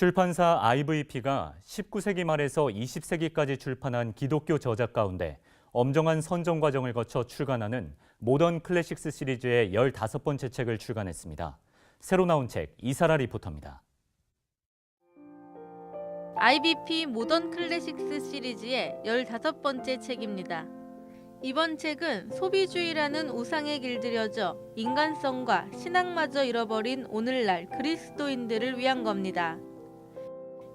출판사 IVP가 19세기 말에서 20세기까지 출판한 기독교 저작 가운데 엄정한 선정 과정을 거쳐 출간하는 모던 클래식스 시리즈의 15번째 책을 출간했습니다. 새로 나온 책 이사라 리포터입니다. IBP 모던 클래식스 시리즈의 15번째 책입니다. 이번 책은 소비주의라는 우상에 길들여져 인간성과 신앙마저 잃어버린 오늘날 그리스도인들을 위한 겁니다.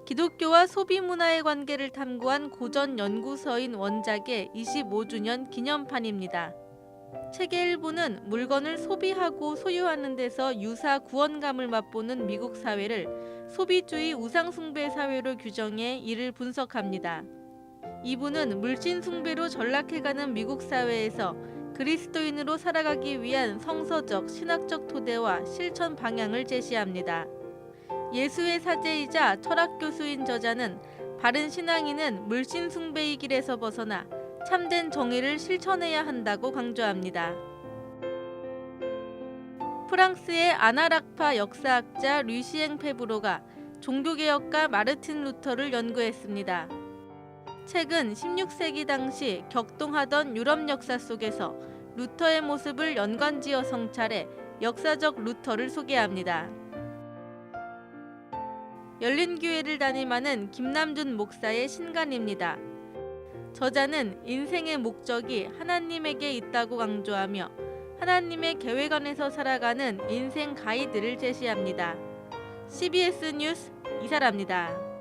기독교와 소비 문화의 관계를 탐구한 고전 연구서인 원작의 25주년 기념판입니다. 책의 일부는 물건을 소비하고 소유하는 데서 유사 구원감을 맛보는 미국 사회를 소비주의 우상숭배 사회로 규정해 이를 분석합니다. 2부는 물신숭배로 전락해가는 미국 사회에서 그리스도인으로 살아가기 위한 성서적, 신학적 토대와 실천 방향을 제시합니다. 예수의 사제이자 철학 교수인 저자는 바른 신앙인은 물신 숭배의 길에서 벗어나 참된 정의를 실천해야 한다고 강조합니다. 프랑스의 아나락파 역사학자 류시엥 페브로가 종교개혁가 마르틴 루터를 연구했습니다. 책은 16세기 당시 격동하던 유럽 역사 속에서 루터의 모습을 연관지어 성찰해 역사적 루터를 소개합니다. 열린교회를 담임하는 김남준 목사의 신간입니다. 저자는 인생의 목적이 하나님에게 있다고 강조하며 하나님의 계획 안에서 살아가는 인생 가이드를 제시합니다. CBS 뉴스 이사라입니다.